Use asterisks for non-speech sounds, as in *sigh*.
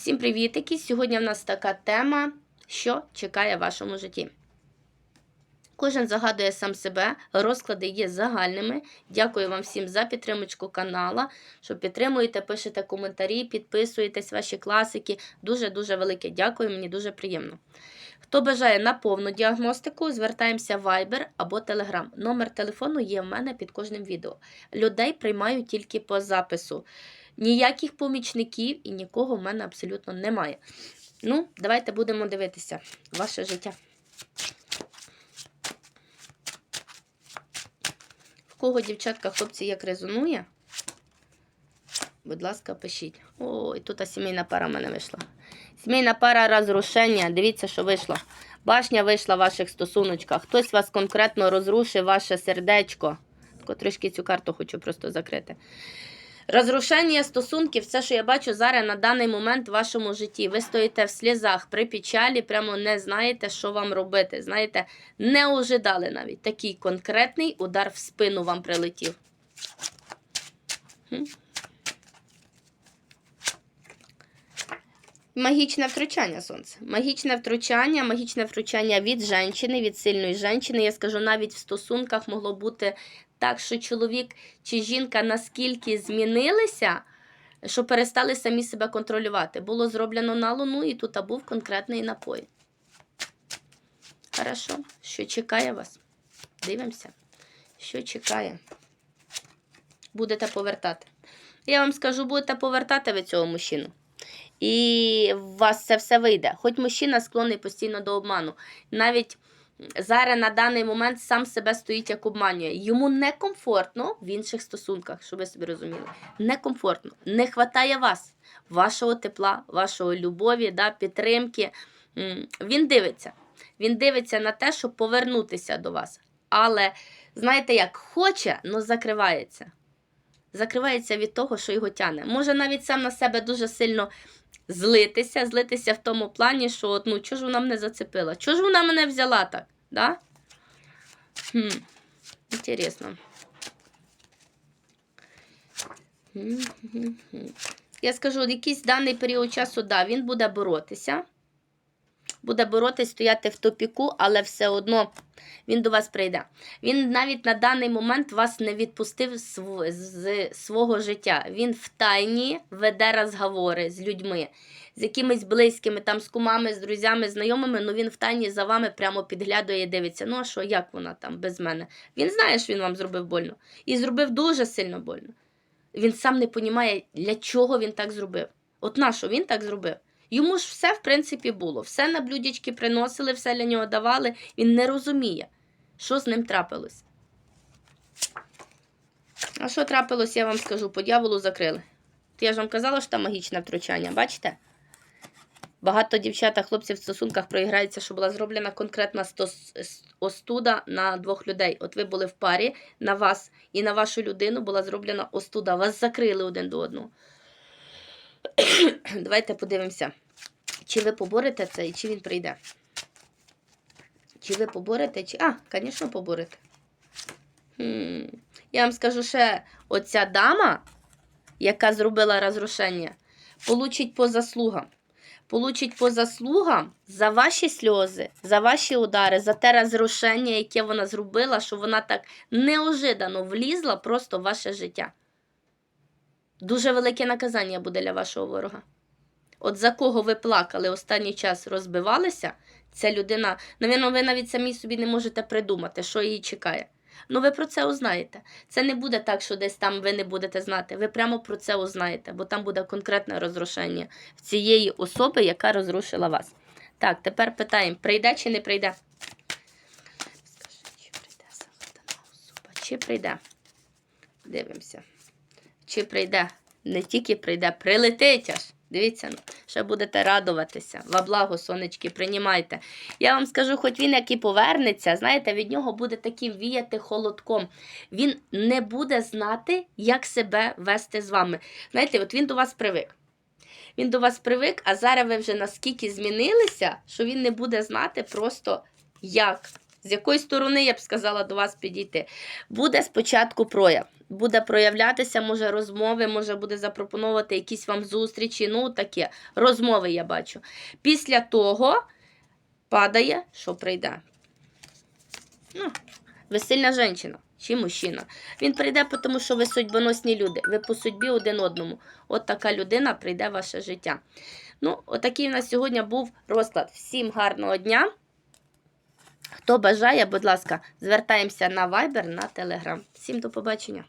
Всім привітики! Сьогодні в нас така тема, що чекає в вашому житті. Кожен загадує сам себе, розклади є загальними. Дякую вам всім за підтримочку канала, що підтримуєте, пишете коментарі, підписуєтесь, ваші класики. Дуже-дуже велике дякую, мені дуже приємно. Хто бажає на повну діагностику, звертаємося в Viber або Telegram. Номер телефону є в мене під кожним відео. Людей приймаю тільки по запису. Ніяких помічників і нікого в мене абсолютно немає. Ну, давайте будемо дивитися ваше життя. В кого, дівчатка, хлопці, як резонує? Будь ласка, пишіть. Ой, тут сімейна пара в мене вийшла. Сімейна пара розрушення. Дивіться, що вийшло. Башня вийшла в ваших стосуночках. Хтось вас конкретно розрушив ваше сердечко. Тако трішки цю карту хочу просто закрити. Розрушення стосунків, це, що я бачу зараз на даний момент в вашому житті. Ви стоїте в слізах при печалі, прямо не знаєте, що вам робити. Знаєте, не ожидали навіть. Такий конкретний удар в спину вам прилетів. Магічне втручання сонце. Магічне втручання, магічне втручання від жінки, від сильної жінки. Я скажу, навіть в стосунках могло бути так, що чоловік чи жінка наскільки змінилися, що перестали самі себе контролювати. Було зроблено на луну, і тут був конкретний напой. Хорошо, що чекає вас? Дивимося, що чекає. Будете повертати. Я вам скажу, будете повертати ви цього мужчину. І у вас це все вийде. Хоч мужчина склонний постійно до обману. Навіть зараз на даний момент сам себе стоїть як обманює. Йому некомфортно в інших стосунках, щоб ви собі розуміли. Некомфортно. Не вистачає вас, вашого тепла, вашого любові, да, підтримки. Він дивиться. Він дивиться на те, щоб повернутися до вас. Але, знаєте як, хоче, але закривається. Закривається від того, що його тяне. Може навіть сам на себе дуже сильно злитися, злитися в тому плані, що от, ну, чого ж вона мене зацепила? Чого ж вона мене взяла так? Да? Хм. Інтересно. Я скажу, якийсь даний період часу, да, він буде боротися. Буде боротись, стояти в топіку, але все одно він до вас прийде. Він навіть на даний момент вас не відпустив з, свого життя. Він в тайні веде розговори з людьми, з якимись близькими, там, з кумами, з друзями, знайомими. Ну він в тайні за вами прямо підглядує і дивиться. Ну а що, як вона там без мене? Він знає, що він вам зробив больно. І зробив дуже сильно больно. Він сам не розуміє, для чого він так зробив. От на що він так зробив? Йому ж все, в принципі, було. Все на блюдечки приносили, все для нього давали. Він не розуміє, що з ним трапилось. А що трапилось, я вам скажу, по дьяволу закрили. Я ж вам казала, що там магічне втручання, бачите? Багато дівчата, хлопців в стосунках проіграється, що була зроблена конкретна остуда на двох людей. От ви були в парі, на вас і на вашу людину була зроблена остуда. Вас закрили один до одного. *coughs* Давайте подивимося, чи ви поборете це і чи він прийде. Чи ви поборете, чи. А, звісно, поборете. Хм. Я вам скажу ще, оця дама, яка зробила розрушення, получить по заслугам. Получить по заслугам за ваші сльози, за ваші удари, за те розрушення, яке вона зробила, що вона так неожиданно влізла просто в ваше життя. Дуже велике наказання буде для вашого ворога. От за кого ви плакали останній час розбивалися, ця людина, навіть ви навіть самі собі не можете придумати, що її чекає. Ну ви про це узнаєте. Це не буде так, що десь там ви не будете знати. Ви прямо про це узнаєте, бо там буде конкретне розрушення цієї особи, яка розрушила вас. Так, тепер питаємо: прийде чи не прийде? Скажи, чи прийде загадана особа? Чи прийде? Дивимося. Чи прийде? Не тільки прийде, прилетить аж. Дивіться, ну, ще будете радуватися. Во благо, сонечки, приймайте. Я вам скажу, хоч він як і повернеться, знаєте, від нього буде таким віяти холодком. Він не буде знати, як себе вести з вами. Знаєте, от він до вас привик. Він до вас привик, а зараз ви вже наскільки змінилися, що він не буде знати просто як. З якої сторони, я б сказала, до вас підійти. Буде спочатку прояв. Буде проявлятися, може розмови, може буде запропонувати якісь вам зустрічі. Ну, таке. Розмови я бачу. Після того падає, що прийде. Ну, ви сильна жінка чи мужчина. Він прийде, тому що ви судьбоносні люди. Ви по судьбі один одному. От така людина прийде в ваше життя. Ну, отакий у нас сьогодні був розклад. Всім гарного дня. Хто бажає, будь ласка, звертаємося на Viber, на Telegram. Всім до побачення.